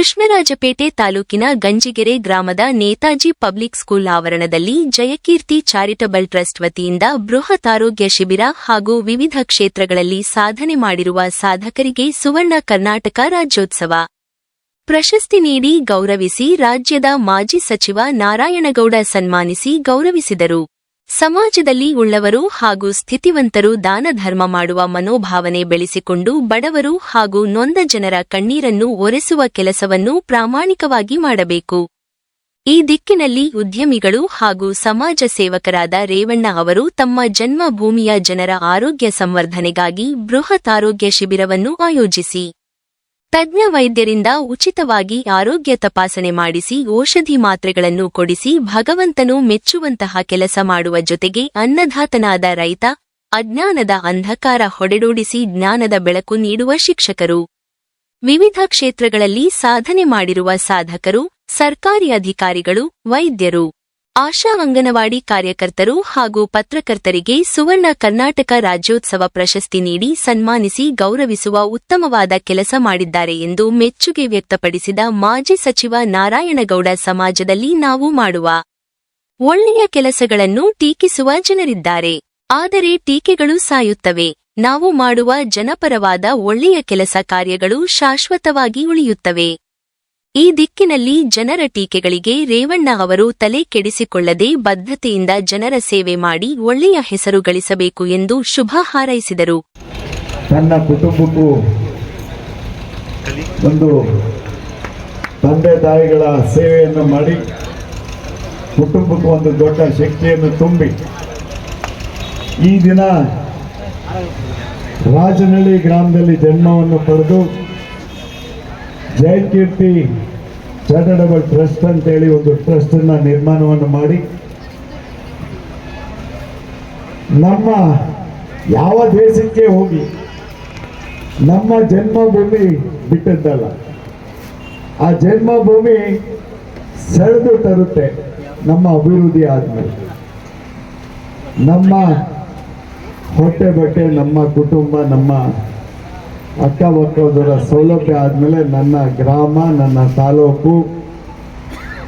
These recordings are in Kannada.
ಕೃಷ್ಣರಾಜಪೇಟೆ ತಾಲೂಕಿನ ಗಂಜಿಗೆರೆ ಗ್ರಾಮದ ನೇತಾಜಿ ಪಬ್ಲಿಕ್ ಸ್ಕೂಲ್ ಆವರಣದಲ್ಲಿ ಜಯಕೀರ್ತಿ ಚಾರಿಟಬಲ್ ಟ್ರಸ್ಟ್ ವತಿಯಿಂದ ಬೃಹತ್ ಆರೋಗ್ಯ ಶಿಬಿರ ಹಾಗೂ ವಿವಿಧ ಕ್ಷೇತ್ರಗಳಲ್ಲಿ ಸಾಧನೆ ಮಾಡಿರುವ ಸಾಧಕರಿಗೆ ಸುವರ್ಣ ಕರ್ನಾಟಕ ರಾಜ್ಯೋತ್ಸವ. ಪ್ರಶಸ್ತಿ ನೀಡಿ ಗೌರವಿಸಿ ರಾಜ್ಯದ ಮಾಜಿ ಸಚಿವ ನಾರಾಯಣಗೌಡ ಸನ್ಮಾನಿಸಿ ಗೌರವಿಸಿದರು. ಸಮಾಜದಲ್ಲಿ ಉಳ್ಳವರು ಹಾಗೂ ಸ್ಥಿತಿವಂತರು ದಾನ ಧರ್ಮ ಮಾಡುವ ಮನೋಭಾವನೆ ಬೆಳೆಸಿಕೊಂಡು ಬಡವರು ಹಾಗೂ ನೊಂದ ಜನರ ಕಣ್ಣೀರನ್ನು ಒರೆಸುವ ಕೆಲಸವನ್ನು ಪ್ರಾಮಾಣಿಕವಾಗಿ ಮಾಡಬೇಕು. ಈ ದಿಕ್ಕಿನಲ್ಲಿ ಉದ್ಯಮಿಗಳು ಹಾಗೂ ಸಮಾಜ ಸೇವಕರಾದ ರೇವಣ್ಣ ಅವರು ತಮ್ಮ ಜನ್ಮಭೂಮಿಯ ಜನರ ಆರೋಗ್ಯ ಸಂವರ್ಧನೆಗಾಗಿ ಬೃಹತ್ ಆರೋಗ್ಯ ಶಿಬಿರವನ್ನು ಆಯೋಜಿಸಿ. ತಜ್ಞ ವೈದ್ಯರಿಂದ ಉಚಿತವಾಗಿ ಆರೋಗ್ಯ ತಪಾಸಣೆ ಮಾಡಿಸಿ ಔಷಧಿ ಮಾತ್ರೆಗಳನ್ನು ಕೊಡಿಸಿ ಭಗವಂತನು ಮೆಚ್ಚುವಂತಹ ಕೆಲಸ ಮಾಡುವ ಜೊತೆಗೆ ಅನ್ನದಾತನಾದ ರೈತ ಅಜ್ಞಾನದ ಅಂಧಕಾರ ಹೊಡೆಡೋಡಿಸಿ ಜ್ಞಾನದ ಬೆಳಕು ನೀಡುವ ಶಿಕ್ಷಕರು. ವಿವಿಧ ಕ್ಷೇತ್ರಗಳಲ್ಲಿ ಸಾಧನೆ ಮಾಡಿರುವ ಸಾಧಕರು, ಸರ್ಕಾರಿ ಅಧಿಕಾರಿಗಳು, ವೈದ್ಯರು. ಆಶಾ ಅಂಗನವಾಡಿ ಕಾರ್ಯಕರ್ತರು ಹಾಗೂ ಪತ್ರಕರ್ತರಿಗೆ ಸುವರ್ಣ ಕರ್ನಾಟಕ ರಾಜ್ಯೋತ್ಸವ ಪ್ರಶಸ್ತಿ ನೀಡಿ ಸನ್ಮಾನಿಸಿ ಗೌರವಿಸುವ ಉತ್ತಮವಾದ ಕೆಲಸ ಮಾಡಿದ್ದಾರೆ ಎಂದು ಮೆಚ್ಚುಗೆ ವ್ಯಕ್ತಪಡಿಸಿದ ಮಾಜಿ ಸಚಿವ ನಾರಾಯಣಗೌಡ ಸಮಾಜದಲ್ಲಿ ನಾವು ಮಾಡುವ ಒಳ್ಳೆಯ ಕೆಲಸಗಳನ್ನು ಟೀಕಿಸುವ ಜನರಿದ್ದಾರೆ. ಆದರೆ ಟೀಕೆಗಳು ಸಾಯುತ್ತವೆ. ನಾವು ಮಾಡುವ ಜನಪರವಾದ ಒಳ್ಳೆಯ ಕೆಲಸ ಕಾರ್ಯಗಳು ಶಾಶ್ವತವಾಗಿ ಉಳಿಯುತ್ತವೆ. ಈ ದಿಕ್ಕಿನಲ್ಲಿ ಜನರ ಟೀಕೆಗಳಿಗೆ ರೇವಣ್ಣ ಅವರು ತಲೆ ಕೆಡಿಸಿಕೊಳ್ಳದೆ ಬದ್ಧತೆಯಿಂದ ಜನರ ಸೇವೆ ಮಾಡಿ ಒಳ್ಳೆಯ ಹೆಸರು ಗಳಿಸಬೇಕು ಎಂದು ಶುಭ ಹಾರೈಸಿದರು. ತನ್ನ ಕುಟುಂಬಕ್ಕೂ ಒಂದು ತಂದೆ ತಾಯಿಗಳ ಸೇವೆಯನ್ನು ಮಾಡಿ ಕುಟುಂಬಕ್ಕೂ ಒಂದು ದೊಡ್ಡ ಶಕ್ತಿಯನ್ನು ತುಂಬಿ ಈ ದಿನ ರಾಜನಹಳ್ಳಿ ಗ್ರಾಮದಲ್ಲಿ ಜನ್ಮವನ್ನು ಪಡೆದು ಜಯಕೀರ್ತಿ ಚಾರಿಟಬಲ್ ಟ್ರಸ್ಟ್ ಅಂತೇಳಿ ಒಂದು ಟ್ರಸ್ಟನ್ನು ನಿರ್ಮಾಣವನ್ನು ಮಾಡಿ. ನಮ್ಮ ಯಾವ ದೇಶಕ್ಕೆ ಹೋಗಿ ನಮ್ಮ ಜನ್ಮಭೂಮಿ ಬಿಟ್ಟದ್ದಲ್ಲ, ಆ ಜನ್ಮಭೂಮಿ ಸೆಳೆದು ತರುತ್ತೆ ನಮ್ಮ ಅಭಿವೃದ್ಧಿ ಆದ್ಮೇಲೆ. ನಮ್ಮ ಹೊಟ್ಟೆ ಬಟ್ಟೆ ನಮ್ಮ ಕುಟುಂಬ, ನಮ್ಮ ಅಕ್ಕಪಕ್ಕದವರ ಸೌಲಭ್ಯ ಆದಮೇಲೆ ನನ್ನ ಗ್ರಾಮ, ನನ್ನ ತಾಲೂಕು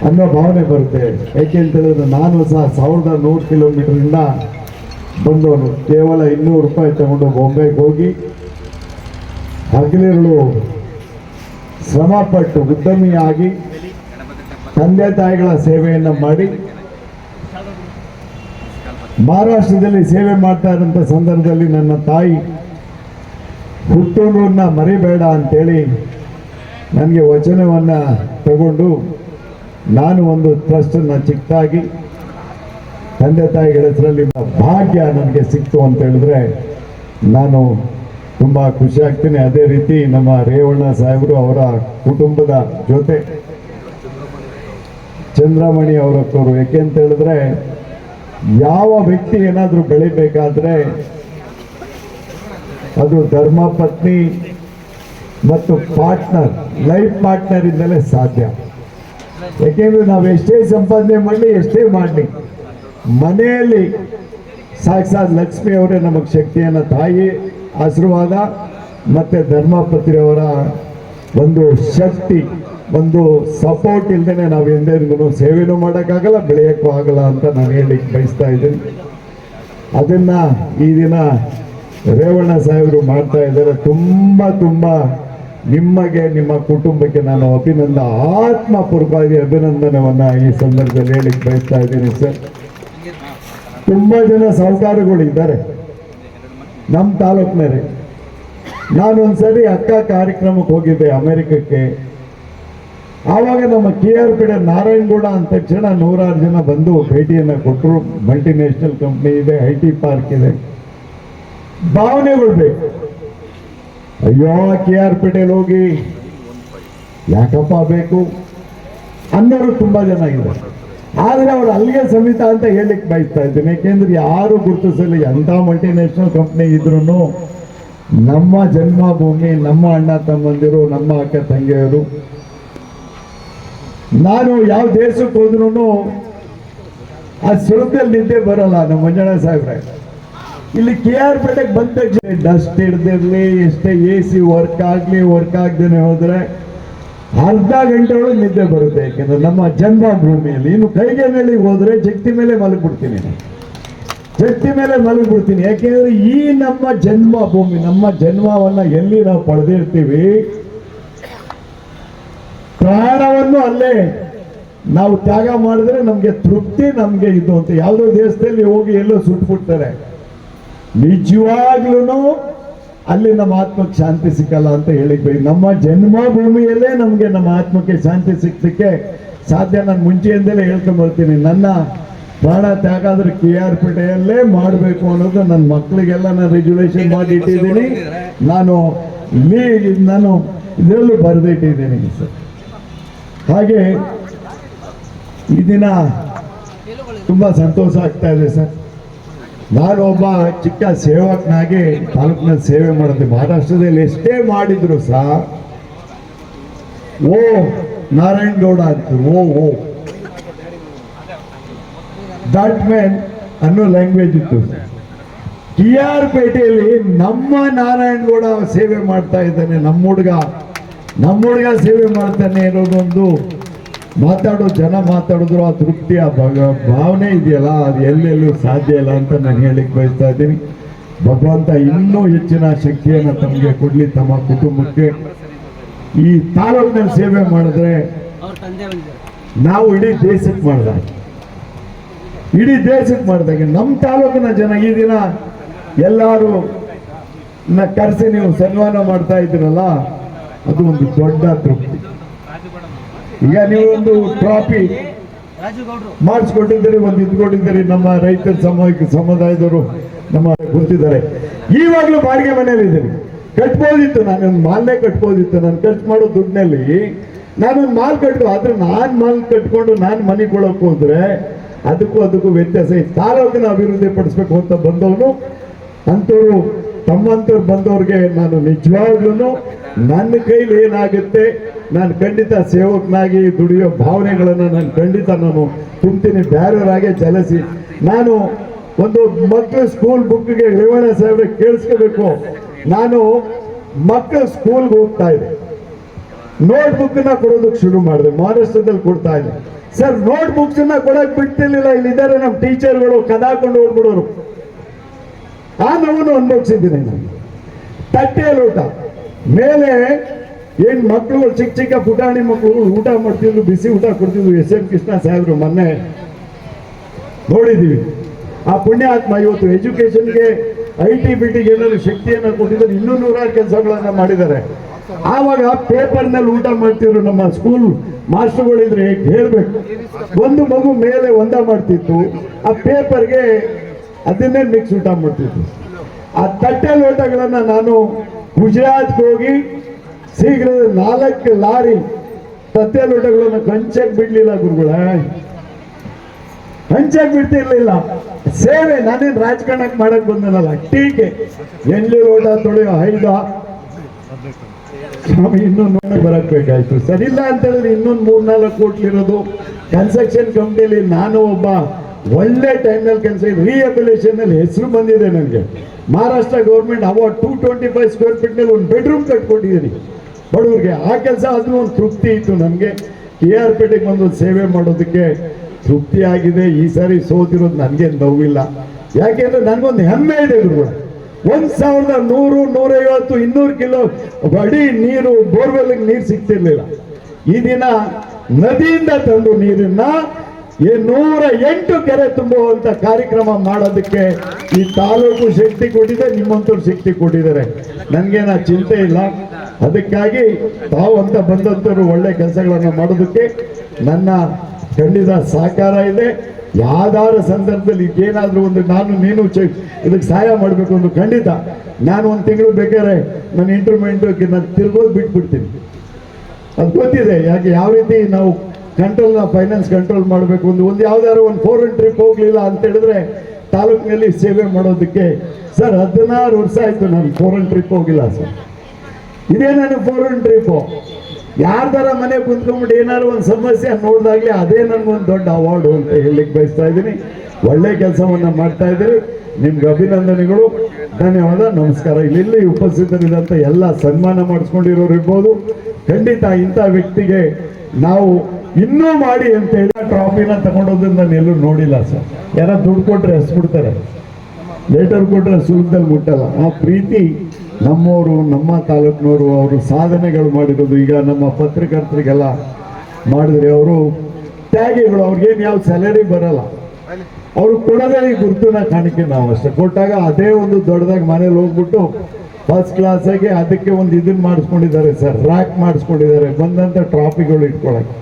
ಅನ್ನೋ ಭಾವನೆ ಬರುತ್ತೆ. ಹೇಳಿದ್ರೆ ನಾನು ಸಹ ಸಾವಿರದ ನೂರು ಕಿಲೋಮೀಟ್ರಿಂದ ಬಂದವನು. ಕೇವಲ ಇನ್ನೂರು ರೂಪಾಯಿ ತಗೊಂಡು ಬೊಂಬೆಗೆ ಹೋಗಿ ಹಗಲಿರುಳು ಶ್ರಮಪಟ್ಟು ಉದ್ಯಮಿಯಾಗಿ ತಂದೆ ತಾಯಿಗಳ ಸೇವೆಯನ್ನು ಮಾಡಿ ಮಹಾರಾಷ್ಟ್ರದಲ್ಲಿ ಸೇವೆ ಮಾಡ್ತಾ ಇದ್ದಂಥ ಸಂದರ್ಭದಲ್ಲಿ ನನ್ನ ತಾಯಿ ಹುಟ್ಟೂರನ್ನ ಮರಿಬೇಡ ಅಂತೇಳಿ ನನಗೆ ವಚನವನ್ನು ತಗೊಂಡು ನಾನು ಒಂದು ಟ್ರಸ್ಟನ್ನು ಚಿಕ್ಕದಾಗಿ ತಂದೆ ತಾಯಿಗಳ ಹೆಸರಲ್ಲಿ ಭಾಗ್ಯ ನನಗೆ ಸಿಕ್ತು ಅಂತ ಹೇಳಿದ್ರೆ ನಾನು ತುಂಬ ಖುಷಿ ಆಗ್ತೀನಿ. ಅದೇ ರೀತಿ ನಮ್ಮ ರೇವಣ್ಣ ಸಾಹೇಬರು ಅವರ ಕುಟುಂಬದ ಜೊತೆ ಚಂದ್ರಮಣಿ ಅವರಕ್ಕವರು ಯಾಕೆ ಅಂತ ಹೇಳಿದ್ರೆ ಯಾವ ವ್ಯಕ್ತಿ ಏನಾದರೂ ಬೆಳಿಬೇಕಾದ್ರೆ ಅದು ಧರ್ಮ, ಪತ್ನಿ ಮತ್ತು ಪಾರ್ಟ್ನರ್, ಲೈಫ್ ಪಾರ್ಟ್ನರ್ ಇಂದಲೇ ಸಾಧ್ಯ. ಯಾಕೆಂದ್ರೆ ನಾವು ಎಷ್ಟೇ ಸಂಪಾದನೆ ಮಾಡಲಿ, ಎಷ್ಟೇ ಮಾಡಲಿ, ಮನೆಯಲ್ಲಿ ಸಾಕ್ಷಾತ್ ಲಕ್ಷ್ಮಿ ಅವರೇ ನಮಗೆ ಶಕ್ತಿಯನ್ನು ತಾಯಿ ಆಶೀರ್ವಾದ ಮತ್ತೆ ಧರ್ಮಪತ್ರಿಯವರ ಒಂದು ಶಕ್ತಿ, ಒಂದು ಸಪೋರ್ಟ್ ಇಲ್ದೇನೆ ನಾವು ಎಂದೆಂದಿಗೂ ಸೇವೆನೂ ಮಾಡೋಕ್ಕಾಗಲ್ಲ, ಬೆಳೆಯೋಕ್ಕೂ ಆಗಲ್ಲ ಅಂತ ನಾನು ಹೇಳಲಿಕ್ಕೆ ಬಯಸ್ತಾ ಇದ್ದೀನಿ. ಅದನ್ನ ಈ ದಿನ ರೇವಣ್ಣ ಸಾಹೇಬರು ಮಾಡ್ತಾ ಇದ್ದಾರೆ. ತುಂಬ ತುಂಬ ನಿಮಗೆ ನಿಮ್ಮ ಕುಟುಂಬಕ್ಕೆ ನಾನು ಅಭಿನಂದ, ಆತ್ಮಪೂರ್ವಕವಾಗಿ ಅಭಿನಂದನವನ್ನು ಈ ಸಂದರ್ಭದಲ್ಲಿ ಹೇಳಿಕ್ ಬಯಸ್ತಾ ಇದ್ದೀನಿ ಸರ್. ತುಂಬಾ ಜನ ಸಹಕಾರಗಳು ಇದ್ದಾರೆ ನಮ್ಮ ತಾಲೂಕಿನಲ್ಲಿ. ನಾನೊಂದ್ಸರಿ ಅಕ್ಕ ಕಾರ್ಯಕ್ರಮಕ್ಕೆ ಹೋಗಿದ್ದೆ ಅಮೆರಿಕಕ್ಕೆ. ಆವಾಗ ನಮ್ಮ ಕೆ ಆರ್ ಪಿಡ ನಾರಾಯಣಗೌಡ ಅಂದ ತಕ್ಷಣ ನೂರಾರು ಜನ ಬಂದು ಭೇಟಿಯನ್ನು ಕೊಟ್ಟರು. ಮಲ್ಟಿನ್ಯಾಷನಲ್ ಕಂಪ್ನಿ ಇದೆ, ಐ ಟಿ ಪಾರ್ಕ್ ಇದೆ. ಭಾವನೆಗಳು ಬೇಕು. ಅಯ್ಯೋ, ಕೆ ಆರ್ ಪೇಟೆಯಲ್ಲಿ ಹೋಗಿ. ಯಾಕಪ್ಪ ಬೇಕು? ಅನ್ನೋರು ತುಂಬಾ ಜನ ಇದ್ದಾರೆ. ಆದ್ರೆ ಅವ್ರು ಅಲ್ಲಿಗೆ ಸಮಿತ ಅಂತ ಹೇಳಿಕ್ ಬಯಸ್ತಾ ಇದ್ದೀನಿ. ಯಾಕೆಂದ್ರೆ ಯಾರು ಗುರುತಿಸಲಿ ಎಂಥ ಮಲ್ಟಿನ್ಯಾಷನಲ್ ಕಂಪ್ನಿ ಇದ್ರೂ ನಮ್ಮ ಜನ್ಮಭೂಮಿ, ನಮ್ಮ ಅಣ್ಣ ತಮ್ಮಂದಿರು, ನಮ್ಮ ಅಕ್ಕ ತಂಗಿಯರು. ನಾನು ಯಾವ ದೇಶಕ್ಕೆ ಹೋದ್ರೂ ಆ ಸುರದಲ್ಲಿ ನಿದ್ದೆ ಬರಲ್ಲ. ನಮ್ಮ ಮಂಜಣ್ಣ ಸಾಹೇಬ್ರೆ. ಇಲ್ಲಿ ಕೆ ಆರ್ ಪೇಟೆಗೆ ಬಂದ ಡಸ್ಟ್ ಹಿಡ್ದಿರ್ಲಿ, ಎಷ್ಟೇ ಎ ಸಿ ವರ್ಕ್ ಆಗ್ಲಿ, ವರ್ಕ್ ಆಗ್ದೇನೆ ಹೋದರೆ ಅರ್ಧ ಗಂಟೆ ಒಳಗೆ ನಿದ್ದೆ ಬರುತ್ತೆ, ಯಾಕೆಂದ್ರೆ ನಮ್ಮ ಜನ್ಮಭೂಮಿಯಲ್ಲಿ. ಇನ್ನು ಕೈಗೆ ಮೇಲೆ ಹೋದ್ರೆ ಜಗತ್ತಿ ಮೇಲೆ ಮಲಗಿಬಿಡ್ತೀನಿ. ಶಕ್ತಿ ಮೇಲೆ ಮಲಗಿಬಿಡ್ತೀನಿ. ಯಾಕೆಂದ್ರೆ ಈ ನಮ್ಮ ಜನ್ಮಭೂಮಿ, ನಮ್ಮ ಜನ್ಮವನ್ನ ಎಲ್ಲಿ ನಾವು ಪಡೆದಿರ್ತೀವಿ? ಪ್ರಾಣವನ್ನು ಅಲ್ಲೇ ನಾವು ತ್ಯಾಗ ಮಾಡಿದ್ರೆ ನಮಗೆ ತೃಪ್ತಿ, ನಮಗೆ ಇದು ಅಂತ. ಯಾವುದೋ ದೇಶದಲ್ಲಿ ಹೋಗಿ ಎಲ್ಲೋ ಸುಟ್ಬಿಡ್ತಾರೆ. ನಿಜವಾಗ್ಲೂ ಅಲ್ಲಿ ನಮ್ಮ ಆತ್ಮಕ್ಕೆ ಶಾಂತಿ ಸಿಕ್ಕಲ್ಲ ಅಂತ ಹೇಳಿದ್ವಿ ನಮ್ಮ ಜನ್ಮಭೂಮಿಯಲ್ಲೇ ನಮಗೆ ನಮ್ಮ ಆತ್ಮಕ್ಕೆ ಶಾಂತಿ ಸಿಕ್ಕಲಿಕ್ಕೆ ಸಾಧ್ಯ. ನಾನು ಮುಂಚೆಯಿಂದಲೇ ಹೇಳ್ಕೊಂಡ್ಬರ್ತೀನಿ ನನ್ನ ಪ್ರಾಣ ತ್ಯಾಗ ಆದ್ರೆ ಕೆ ಆರ್ ಪೇಟೆಯಲ್ಲೇ ಮಾಡಬೇಕು ಅನ್ನೋದು ನನ್ನ ಮಕ್ಕಳಿಗೆಲ್ಲ ನಾನು ರೆಗ್ಯುಲೇಷನ್ ಮಾಡಿ ಇಟ್ಟಿದ್ದೀನಿ. ನಾನು ಇಲ್ಲಿ ನಾನು ಇದರಲ್ಲೂ ಬರೆದಿಟ್ಟಿದ್ದೀನಿ ಸರ್. ಹಾಗೆ ಈ ದಿನ ತುಂಬಾ ಸಂತೋಷ ಆಗ್ತಾ ಇದೆ ಸರ್. ನಾನು ಒಬ್ಬ ಚಿಕ್ಕ ಸೇವಕನಾಗಿ ತಾಲೂಕಿನ ಸೇವೆ ಮಾಡುತ್ತೆ ಮಹಾರಾಷ್ಟ್ರದಲ್ಲಿ ಎಷ್ಟೇ ಮಾಡಿದ್ರು ಸಹ ಓ ನಾರಾಯಣ್ ಗೌಡ ಅಂತ, ಓ ಓ. ದಟ್ ಮ್ಯಾನ್ ಅನ್ನೋ ಲ್ಯಾಂಗ್ವೇಜ್ ಇತ್ತು. ಟಿ ಆರ್ ಪೇಟೆಯಲ್ಲಿ ನಮ್ಮ ನಾರಾಯಣ್ ಗೌಡ ಸೇವೆ ಮಾಡ್ತಾ ಇದ್ದಾನೆ, ನಮ್ಮ ಹುಡುಗ. ನಮ್ಮ ಹುಡುಗ ಸೇವೆ ಮಾಡ್ತಾನೆ ಇರೋದೊಂದು ಮಾತಾಡೋ ಜನ ಮಾತಾಡಿದ್ರು ಆ ತೃಪ್ತಿ ಆ ಭಾವನೆ ಇದೆಯಲ್ಲ, ಅದು ಎಲ್ಲೆಲ್ಲೂ ಸಾಧ್ಯ ಇಲ್ಲ ಅಂತ ನಾನು ಹೇಳಿಕ್ ಬಯಸ್ತಾ ಇದ್ದೀನಿ. ಭಗವಂತ ಇನ್ನೂ ಹೆಚ್ಚಿನ ಶಕ್ತಿಯನ್ನು ತಮಗೆ ಕೊಡ್ಲಿ ತಮ್ಮ ಕುಟುಂಬಕ್ಕೆ. ಈ ತಾಲೂಕಿನಲ್ಲಿ ಸೇವೆ ಮಾಡಿದ್ರೆ ನಾವು ಇಡೀ ದೇಶಕ್ಕೆ ಮಾಡಿದಾಗ, ಇಡೀ ದೇಶಕ್ಕೆ ಮಾಡಿದಾಗ ನಮ್ಮ ತಾಲೂಕಿನ ಜನ ಈ ದಿನ ಎಲ್ಲರೂ ಕರೆಸಿ ನೀವು ಸನ್ಮಾನ ಮಾಡ್ತಾ ಇದ್ದೀರಲ್ಲ, ಅದು ಒಂದು ದೊಡ್ಡ ತೃಪ್ತಿ. ಈಗ ನೀವೊಂದು ಟ್ರಾಫಿ ಮಾಡಿಸ್ಕೊಟ್ಟಿದ್ದೀರಿ ಒಂದು ಇದ್ಕೊಂಡಿದ್ದೀರಿ ನಮ್ಮ ರೈತರ ಸಾಮೂಹಿಕ ಸಮುದಾಯದವರು ನಮ್ಮ ಗೊತ್ತಿದ್ದಾರೆ. ಈವಾಗಲೂ ಬಾಡಿಗೆ ಮನೆಯಲ್ಲಿ ಇದ್ದೀರಿ ಕಟ್ಬೋದಿತ್ತು, ನಾನೊಂದು ಮಾಲ್ನೇ ಕಟ್ಬೋದಿತ್ತು. ನಾನು ಖರ್ಚು ಮಾಡೋ ದುಡ್ಡಿನಲ್ಲಿ ನಾನೊಂದು ಮಾಲ್ ಕಟ್ಟು ಆದ್ರೆ ನಾನು ಮಾಲ್ ಕಟ್ಕೊಂಡು ನಾನು ಮನೆ ಕೊಡೋಕೆ ಹೋದ್ರೆ ಅದಕ್ಕೂ ಅದಕ್ಕೂ ವ್ಯತ್ಯಾಸ ಇದೆ ತಾಲೂಕಿನ ಅಭಿವೃದ್ಧಿ ಪಡಿಸ್ಬೇಕು ಅಂತ ಬಂದವನು, ಅಂಥವ್ರು ತಮ್ಮಂತವ್ರು ಬಂದವ್ರಿಗೆ ನಾನು ನಿಜವಾಗ್ಲೂ ನನ್ನ ಕೈಲಿ ಏನಾಗುತ್ತೆ, ನಾನು ಖಂಡಿತ ಸೇವಕನಾಗಿ ದುಡಿಯೋ ಭಾವನೆಗಳನ್ನು ನಾನು ಖಂಡಿತ ನಾನು ತುಂಬ್ತೀನಿ ಬೇರೆಯವರಾಗೆ ಜಲಸಿ. ನಾನು ಒಂದು ಮಕ್ಕಳು ಸ್ಕೂಲ್ ಬುಕ್ಗೆ ರೇವಣ್ಣ ಸಾಹೇಬ್ರೆ ಕೇಳಿಸ್ಕೋಬೇಕು. ನಾನು ಮಕ್ಕಳು ಸ್ಕೂಲ್ಗೆ ಹೋಗ್ತಾ ಇದ್ದೆ. ನೋಟ್ ಬುಕ್ನ ಕೊಡೋದಕ್ಕೆ ಶುರು ಮಾಡಿದೆ ಮಹಾರಾಷ್ಟ್ರದಲ್ಲಿ ಕೊಡ್ತಾ ಇದ್ದೆ. ಸರ್ ನೋಟ್ ಬುಕ್ಸ್ನ ಕೊಡಕ್ ಬಿಡ್ತಿರ್ಲಿಲ್ಲ ಇಲ್ಲಿದ್ದಾರೆ ನಮ್ಮ ಟೀಚರ್ಗಳು ಕದಾಕೊಂಡು ಹೋಗ್ಬಿಡೋರು. ಆ ನೋವನ್ನು ಅನುಭವಿಸಿದ್ದೀನಿ ನಾನು ತಟ್ಟೆ ಲೋಟ ಮೇಲೆ ಏನು ಮಕ್ಕಳು ಚಿಕ್ಕ ಚಿಕ್ಕ ಪುಟಾಣಿ ಮಕ್ಕಳು ಊಟ ಮಾಡ್ತಿದ್ರು, ಬಿಸಿ ಊಟ ಕೊಡ್ತಿದ್ರು, ಎಸ್ ಎಂ ಕೃಷ್ಣ ಸಾಹೇಬ್ರು ಮೊನ್ನೆ ನೋಡಿದ್ದೀವಿ. ಆ ಪುಣ್ಯಾತ್ಮ ಇವತ್ತು ಎಜುಕೇಶನ್ಗೆ ಐ ಟಿ ಬಿ ಟಿಗೆ ಏನಾದ್ರು ಶಕ್ತಿಯನ್ನು ಕೊಟ್ಟಿದ್ದಾರೆ, ಇನ್ನೂ ನೂರಾರು ಕೆಲಸಗಳನ್ನ ಮಾಡಿದ್ದಾರೆ. ಆವಾಗ ಪೇಪರ್ನಲ್ಲಿ ಊಟ ಮಾಡ್ತಿದ್ರು ನಮ್ಮ ಸ್ಕೂಲ್ ಮಾಸ್ಟರ್ಗಳಿದ್ರೆ ಹೇಳ್ಬೇಕು. ಒಂದು ಮಗು ಮೇಲೆ ಒಂದ ಮಾಡ್ತಿತ್ತು, ಆ ಪೇಪರ್ಗೆ ಅದನ್ನೇ ಮಿಕ್ಸ್ ಊಟ ಮಾಡ್ತಿತ್ತು ಆ ತಟ್ಟೆ ಲೋಟಗಳನ್ನು ನಾನು ಗುಜರಾತ್ಗೆ ಹೋಗಿ ಶೀಘ್ರ ನಾಲ್ಕು ಲಾರಿ ತಟ್ಟೆ ಲೋಟಗಳನ್ನು ಕಂಚಕ್ಕೆ ಬಿಡ್ಲಿಲ್ಲ ಗುರುಗಳ. ಹಂಚಕ್ ಬಿಡ್ತಿರ್ಲಿಲ್ಲ. ಸೇವೆ ನಾನೇನು ರಾಜಕಾರಣಕ್ಕೆ ಮಾಡಕ್ ಬಂದನಲ್ಲ, ಟೀಕೆ. ಎಲ್ಲಿ ಲೋಟ ತೊಳೆಯೋ ಹೈದ. ಸ್ವಾಮಿ, ಇನ್ನೊಂದು ಬರಕ್ ಬೇಕಾಯ್ತು. ಸರಿಲ್ಲ ಅಂತ ಹೇಳಿದ್ರೆ ಇನ್ನೊಂದು ಮೂರ್ನಾಲ್ಕು ಕೋಟ್ಲಿರೋದು ಕನ್ಸ್ಟ್ರಕ್ಷನ್ ಕಂಪ್ನಿಲಿ ನಾನು ಒಬ್ಬ ಒಳ್ಳೆ ಟೈಮ್ನಲ್ಲಿ ಕೆಲಸ ರಿಹಬಿಲೇಷನ್ ಅಲ್ಲಿ ಹೆಸರು ಬಂದಿದೆ ನನಗೆ. Maharashtra government award two twenty five square ಫೀಟ್ನಲ್ಲಿ ಒಂದು ಬೆಡ್ರೂಮ್ ಕಟ್ಕೊಂಡಿದ್ದೀನಿ. ಬಡವ್ರಿಗೆ ಆ ಕೆಲಸ ಅದು ಒಂದು ತೃಪ್ತಿ ಇತ್ತು ನನಗೆ ಕೆ ಆರ್ ಪೇಟೆಗೆ ಬಂದು ಸೇವೆ ಮಾಡೋದಕ್ಕೆ ತೃಪ್ತಿ ಆಗಿದೆ. ಈ ಸಾರಿ ಸೋತಿರೋದು ನನಗೆ ನೋವಿಲ್ಲ. ಯಾಕೆಂದ್ರೆ ನನಗೊಂದು ಹೆಮ್ಮೆ ಇದೆ ಗುರುಗಳು. ಒಂದ್ ಸಾವಿರದ ನೂರು, ನೂರೈವತ್ತು, ಇನ್ನೂರು ಕಿಲೋ ಬಡಿ ನೀರು ಬೋರ್ವೆಲ್ ನೀರು ಸಿಗ್ತಿರ್ಲಿಲ್ಲ. ಈ ದಿನ ನದಿಯಿಂದ ತಂದು ನೀರನ್ನ ನೂರ ಎಂಟು ಕೆರೆ ತುಂಬುವಂತ ಕಾರ್ಯಕ್ರಮ ಮಾಡೋದಕ್ಕೆ ಈ ತಾಲೂಕು ಶಕ್ತಿ ಕೊಟ್ಟಿದೆ, ನಿಮ್ಮಂತವ್ರು ಶಕ್ತಿ ಕೊಟ್ಟಿದ್ದಾರೆ. ನನಗೇನ ಚಿಂತೆ ಇಲ್ಲ. ಅದಕ್ಕಾಗಿ ತಾವು ಅಂತ ಬಂದಂಥವ್ರು ಒಳ್ಳೆ ಕೆಲಸಗಳನ್ನು ಮಾಡೋದಕ್ಕೆ ನನ್ನ ಖಂಡಿತ ಸಹಕಾರ ಇದೆ. ಯಾವ್ದಾರ ಸಂದರ್ಭದಲ್ಲಿ ಏನಾದ್ರೂ ಒಂದು ನಾನು, ನೀನು ಇದಕ್ಕೆ ಸಹಾಯ ಮಾಡಬೇಕು ಒಂದು ಖಂಡಿತ ನಾನು ಒಂದು ತಿಂಗಳು ಬೇಕಾದ್ರೆ ನನ್ನ ಇಂಟರ್ಮೆಂಟ್ ನಾನು ತಿರ್ಗೋದು ಬಿಟ್ಬಿಡ್ತೀನಿ. ಅದು ಗೊತ್ತಿದೆ, ಯಾಕೆ ಯಾವ ರೀತಿ ನಾವು ಕಂಟ್ರೋಲ್ನ ಫೈನಾನ್ಸ್ ಕಂಟ್ರೋಲ್ ಮಾಡಬೇಕು ಒಂದು ಒಂದು ಯಾವ್ದಾದ್ರು ಒಂದು ಫೋರನ್ ಟ್ರಿಪ್ ಹೋಗ್ಲಿಲ್ಲ ಅಂತ ಹೇಳಿದ್ರೆ ತಾಲೂಕಿನಲ್ಲಿ ಸೇವೆ ಮಾಡೋದಕ್ಕೆ. ಸರ್ ಹದಿನಾರು ವರ್ಷ ಆಯ್ತು ನಾನು ಫೋರನ್ ಟ್ರಿಪ್ ಹೋಗಿಲ್ಲ ಸರ್ ಇದೇ ನಾನು ಫೋರನ್ ಟ್ರಿಪ್ಪು ಯಾರ್ದಾರ ಮನೆ ಕುಂತ್ಕೊಂಡ್ಬಿಟ್ಟು ಏನಾದ್ರು ಒಂದು ಸಮಸ್ಯೆ ನೋಡಿದಾಗಲೇ ಅದೇ ನನಗೊಂದು ದೊಡ್ಡ ಅವಾರ್ಡು ಅಂತ ಹೇಳಲಿಕ್ಕೆ ಬಯಸ್ತಾ ಇದ್ದೀನಿ. ಒಳ್ಳೆ ಕೆಲಸವನ್ನು ಮಾಡ್ತಾ ಇದ್ದೀರಿ. ನಿಮ್ಗೆ ಅಭಿನಂದನೆಗಳು. ಧನ್ಯವಾದ. ನಮಸ್ಕಾರ. ಇಲ್ಲಿ ಉಪಸ್ಥಿತರಿದ್ದಂಥ ಎಲ್ಲ ಸನ್ಮಾನ ಮಾಡಿಸ್ಕೊಂಡಿರೋರು ಇರ್ಬೋದು. ಖಂಡಿತ ಇಂಥ ವ್ಯಕ್ತಿಗೆ ನಾವು ಇನ್ನೂ ಮಾಡಿ ಅಂತ ಹೇಳಿ ಟ್ರಾಫಿನ ತಗೊಂಡೋದನ್ನ ನಾನು ಎಲ್ಲೂ ನೋಡಿಲ್ಲ ಸರ್ ಯಾರ ದುಡ್ಡು ಕೊಟ್ರೆ ಹೆಸ್ಬಿಡ್ತಾರೆ. ಲೇಟರ್ ಕೊಟ್ರೆ ಸುಲಭದಲ್ಲಿ ಮುಟ್ಟಲ್ಲ. ಆ ಪ್ರೀತಿ ನಮ್ಮವರು, ನಮ್ಮ ತಾಲೂಕಿನವರು, ಅವರು ಸಾಧನೆಗಳು ಮಾಡಿರೋದು. ಈಗ ನಮ್ಮ ಪತ್ರಕರ್ತರಿಗೆಲ್ಲ ಮಾಡಿದ್ರೆ ಅವರು ತ್ಯಾಗಿಗಳು. ಅವ್ರಿಗೇನು ಯಾವ ಸ್ಯಾಲರಿ ಬರಲ್ಲ. ಅವರು ಕೊಡೋದೇ ಈ ಗುರುತುನ ಕಾಣಿಕೆ ನಾವು ಅಷ್ಟೇ. ಕೊಟ್ಟಾಗ ಅದೇ ಒಂದು ದೊಡ್ಡದಾಗಿ ಮನೇಲಿ ಹೋಗ್ಬಿಟ್ಟು ಫಸ್ಟ್ ಕ್ಲಾಸಾಗಿ ಅದಕ್ಕೆ ಒಂದು ಇದನ್ನ ಮಾಡಿಸ್ಕೊಂಡಿದ್ದಾರೆ ಸರ್ ರ್ಯಾಕ್ ಮಾಡಿಸ್ಕೊಂಡಿದ್ದಾರೆ. ಬಂದಂಥ ಟ್ರಾಫಿಗಳು ಇಟ್ಕೊಳಕ್ಕೆ.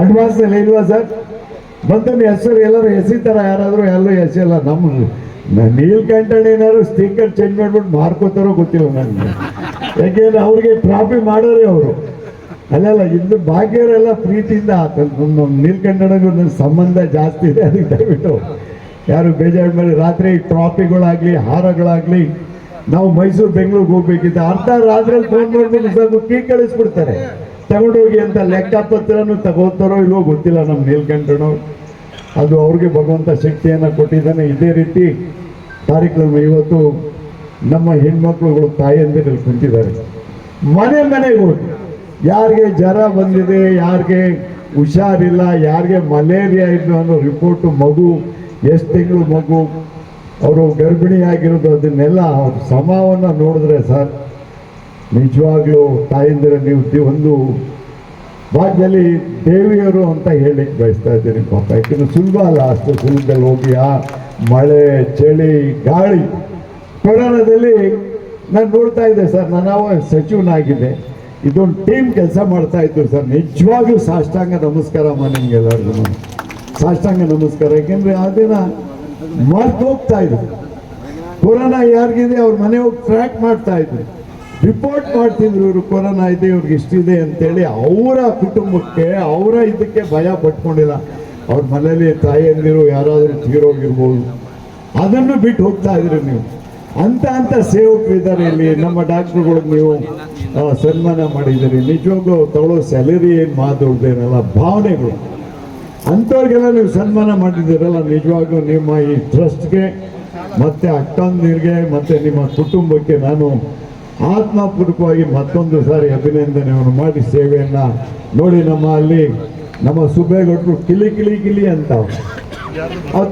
ಅಡ್ವಾನ್ಸ್ ಎಲ್ಲ ಇಲ್ವಾ ಸರ್? ಬಂದ ಹೆಸರು ಎಲ್ಲರೂ ಎಸಿತಾರ ಯಾರಾದರೂ ಎಲ್ಲೂ ಎಸೆಯಲ್ಲ ನಮ್ಮ ನೀಲ್ ನೀಲ್ಕಂಠಣ್ಣ ಏನಾದ್ರು ಸ್ಟಿಕ್ಕರ್ ಚೇಂಜ್ ಮಾಡ್ಬಿಟ್ಟು ಮಾರ್ಕೋತಾರೋ ಗೊತ್ತಿಲ್ಲ ನನಗೆ. ಯಾಕೆಂದ್ರೆ ಅವ್ರಿಗೆ ಟ್ರಾಫಿ ಮಾಡೋರೇ ಅವರು. ಅಲ್ಲಲ್ಲ ಇನ್ನು ಭಾಗ್ಯವರೆಲ್ಲ ಪ್ರೀತಿಯಿಂದ ನಮ್ಮ ನೀಲ್ಕಂಠಣ್ಣಗೂ ನನ್ನ ಸಂಬಂಧ ಜಾಸ್ತಿ ಇದೆ ಅದಕ್ಕೆ ದಯವಿಟ್ಟು ಯಾರು ಬೇಜಾರು ಮಾಡಿ ರಾತ್ರಿ ಟ್ರಾಫಿಗಳಾಗಲಿ ಹಾರಗಳಾಗಲಿ, ನಾವು ಮೈಸೂರು, ಬೆಂಗಳೂರಿಗೆ ಹೋಗ್ಬೇಕಿದ್ದ ಅರ್ಧ ರಾತ್ರಿಯಲ್ಲಿ ಫೋನ್ ಮಾಡ್ಬಿಟ್ಟು ಕೀ ಕಳಿಸ್ಬಿಡ್ತಾರೆ. ತಗೊಂಡೋಗಿ ಅಂತ ಲೆಕ್ಕಪತ್ರನೂ ತಗೋತಾರೋ ಇಲ್ವೋ ಗೊತ್ತಿಲ್ಲ ನಮ್ಮ ಮೇಲ್ಕಂಡ್ರು ಅದು ಅವ್ರಿಗೆ ಭಗವಂತ ಶಕ್ತಿಯನ್ನು ಕೊಟ್ಟಿದ್ದಾನೆ. ಇದೇ ರೀತಿ ಕಾರ್ಯಕ್ರಮ ಇವತ್ತು ನಮ್ಮ ಹೆಣ್ಮಕ್ಳುಗಳು ತಾಯಿಯಂದಿರಲ್ಲಿ ಕುಂತಿದ್ದಾರೆ. ಮನೆ ಮನೆಗೆ ಯಾರಿಗೆ ಜ್ವರ ಬಂದಿದೆ, ಯಾರಿಗೆ ಹುಷಾರಿಲ್ಲ, ಯಾರಿಗೆ ಮಲೇರಿಯಾ ಇದ್ದು ಅನ್ನೋ ರಿಪೋರ್ಟು ಮಗು, ಎಷ್ಟು ತಿಂಗಳು ಮಗು, ಅವರು ಗರ್ಭಿಣಿಯಾಗಿರೋದು, ಅದನ್ನೆಲ್ಲ ಸಮವನ್ನು ನೋಡಿದ್ರೆ ಸರ್ ನಿಜವಾಗ್ಲೂ ತಾಯಂದಿರ, ನೀವು ಒಂದು ಭಾಗದಲ್ಲಿ ದೇವಿಯರು ಅಂತ ಹೇಳಿ ಬಯಸ್ತಾ ಇದ್ದೀನಿ ಪಾಪ. ಯಾಕಂದ್ರೆ ಸುಲಭ ಅಲ್ಲ, ಅಷ್ಟು ಸುಲಭದಲ್ಲಿ ಹೋಗಿ ಆ ಮಳೆ, ಚಳಿ, ಗಾಳಿ ಕೊರೋನಾದಲ್ಲಿ ನಾನು ನೋಡ್ತಾ ಇದ್ದೆ ಸರ್. ನಾನು ಸಚಿವನಾಗಿದ್ದೆ. ಇದೊಂದು ಟೀಮ್ ಕೆಲಸ ಮಾಡ್ತಾ ಇದ್ದು ಸರ್. ನಿಜವಾಗ್ಲೂ ಸಾಷ್ಟಾಂಗ ನಮಸ್ಕಾರ ನಿಮ್ಗೆಲ್ಲರಿಗೂ ಸಾಷ್ಟಾಂಗ ನಮಸ್ಕಾರ. ಯಾಕೆಂದ್ರೆ ಆ ದಿನ ಮರ್ತು ಹೋಗ್ತಾ ಇದ್ರು. ಕೊರೋನಾ ಯಾರಿಗಿದೆ, ಅವ್ರ ಮನೆ ಹೋಗಿ ಟ್ರ್ಯಾಕ್ ಮಾಡ್ತಾ ಇದ್ರು. ರಿಪೋರ್ಟ್ ಮಾಡ್ತಿದ್ರು ಇವರು, ಕೊರೋನಾ ಇದೆ, ಇವ್ರಿಗೆ ಇಷ್ಟಿದೆ ಅಂತೇಳಿ ಅವರ ಕುಟುಂಬಕ್ಕೆ, ಅವರ ಇದಕ್ಕೆ ಭಯ ಪಟ್ಕೊಂಡಿಲ್ಲ. ಅವ್ರ ಮನೇಲಿ ತಾಯಿಯಂದಿರು ಯಾರಾದರೂ ತೀರೋಗಿರ್ಬೋದು. ಅದನ್ನು ಬಿಟ್ಟು ಹೋಗ್ತಾ ಇದ್ರಿ ನೀವು. ಅಂತ ಅಂತ ಸೇವಕರಿದ್ದಾರೆ ಇಲ್ಲಿ. ನಮ್ಮ ಡಾಕ್ಟ್ರುಗಳಿಗೆ ನೀವು ಸನ್ಮಾನ ಮಾಡಿದ್ದೀರಿ. ನಿಜವಾಗ್ಲೂ ತಗೊಳ್ಳೋ ಸ್ಯಾಲರಿ ಏನು ಮಾತಾಡ್ದೇನಲ್ಲ ಭಾವನೆಗಳು. ಅಂಥವ್ರಿಗೆಲ್ಲ ನೀವು ಸನ್ಮಾನ ಮಾಡಿದ್ದೀರಲ್ಲ, ನಿಜವಾಗ್ಲೂ ನಿಮ್ಮ ಈ ಟ್ರಸ್ಟ್ಗೆ, ಮತ್ತು ಅಕ್ಕಂದಿರಿಗೆ ಮತ್ತು ನಿಮ್ಮ ಕುಟುಂಬಕ್ಕೆ ನಾನು ಆತ್ಮಪೂರ್ವಕವಾಗಿ ಮತ್ತೊಂದು ಸಾರಿ ಅಭಿನಂದನೆಯನ್ನು ಮಾಡಿ ಸೇವೆಯನ್ನ ನೋಡಿ ನಮ್ಮ ಅಲ್ಲಿ ನಮ್ಮ ಸುಬ್ಬೇಗೌಡರು ಕಿಲಿ ಕಿಲಿ ಕಿಲಿ ಅಂತ. ಅದು